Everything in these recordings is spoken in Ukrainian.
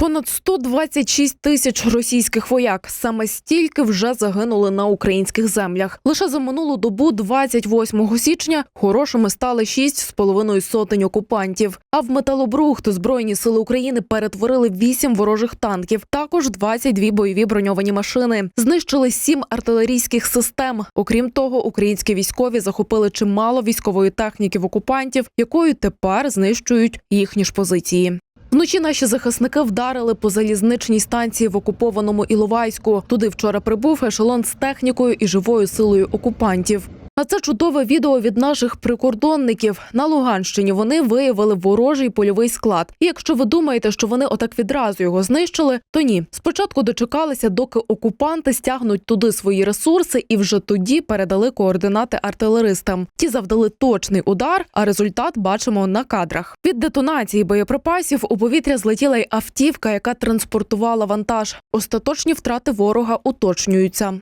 Понад 126 тисяч російських вояк. Саме стільки вже загинули на українських землях. Лише за минулу добу, 28 січня, хорошими стали 6,5 сотень окупантів. А в металобрухт збройні сили України перетворили 8 ворожих танків, також 22 бойові броньовані машини. Знищили 7 артилерійських систем. Окрім того, українські військові захопили чимало військової техніки в окупантів, якою тепер знищують їхні ж позиції. Вночі наші захисники вдарили по залізничній станції в окупованому Іловайську. Туди вчора прибув ешелон з технікою і живою силою окупантів. А це чудове відео від наших прикордонників. На Луганщині вони виявили ворожий польовий склад. І якщо ви думаєте, що вони отак відразу його знищили, то ні. Спочатку дочекалися, доки окупанти стягнуть туди свої ресурси, і вже тоді передали координати артилеристам. Ті завдали точний удар, а результат бачимо на кадрах. Від детонації боєприпасів у повітря злетіла й автівка, яка транспортувала вантаж. Остаточні втрати ворога уточнюються.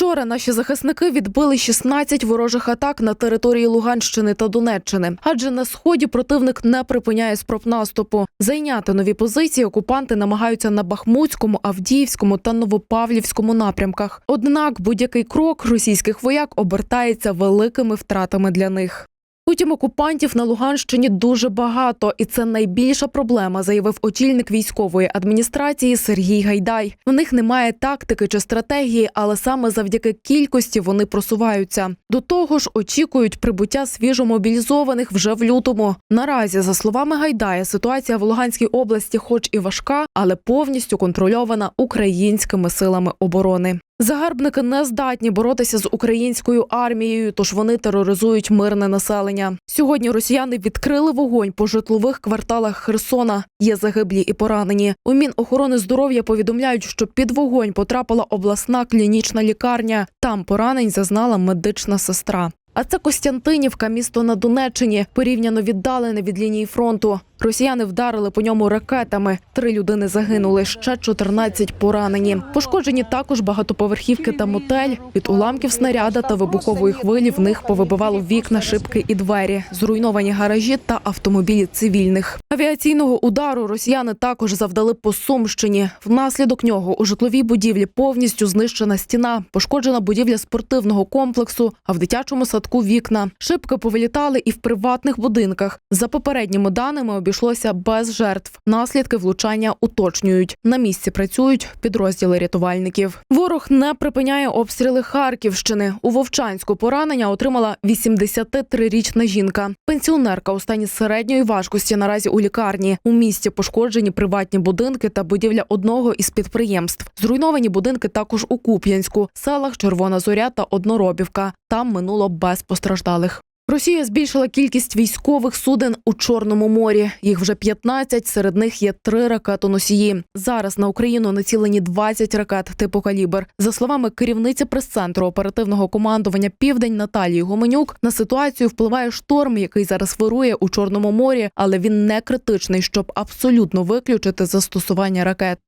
Вчора наші захисники відбили 16 ворожих атак на території Луганщини та Донеччини, адже на сході противник не припиняє спроб наступу. Зайняти нові позиції окупанти намагаються на Бахмутському, Авдіївському та Новопавлівському напрямках. Однак будь-який крок російських вояк обертається великими втратами для них. Утім, окупантів на Луганщині дуже багато, і це найбільша проблема, заявив очільник військової адміністрації Сергій Гайдай. У них немає тактики чи стратегії, але саме завдяки кількості вони просуваються. До того ж, очікують прибуття свіжомобілізованих вже в лютому. Наразі, за словами Гайдая, ситуація в Луганській області, хоч і важка, але повністю контрольована українськими силами оборони. Загарбники не здатні боротися з українською армією, тож вони тероризують мирне населення. Сьогодні росіяни відкрили вогонь по житлових кварталах Херсона. Є загиблі і поранені. У Мінохорони здоров'я повідомляють, що під вогонь потрапила обласна клінічна лікарня. Там поранень зазнала медична сестра. А це Костянтинівка, місто на Донеччині, порівняно віддалене від лінії фронту. Росіяни вдарили по ньому ракетами. Три людини загинули, ще 14 поранені. Пошкоджені також багатоповерхівки та мотель. Від уламків снаряда та вибухової хвилі в них повибивало вікна, шибки і двері, зруйновані гаражі та автомобілі цивільних. Авіаційного удару росіяни також завдали по Сумщині. Внаслідок нього у житловій будівлі повністю знищена стіна, пошкоджена будівля спортивного комплексу, а в дитячому садку вікна. Шибки повилітали і в приватних будинках. За попередніми даними обійшлося без жертв. Наслідки влучання уточнюють. На місці працюють підрозділи рятувальників. Ворог не припиняє обстріли Харківщини. У Вовчанську поранення отримала 83-річна жінка. Пенсіонерка у стані середньої важкості наразі у лікарні. У місті пошкоджені приватні будинки та будівля одного із підприємств. Зруйновані будинки також у Куп'янську, селах Червона Зоря та Одноробівка. Там минуло без постраждалих. Росія збільшила кількість військових суден у Чорному морі. Їх вже 15, серед них є три ракетоносії. Зараз на Україну націлені 20 ракет типу калібр. За словами керівниці прес-центру оперативного командування Південь Наталії Гоменюк, на ситуацію впливає шторм, який зараз вирує у Чорному морі, але він не критичний, щоб абсолютно виключити застосування ракет.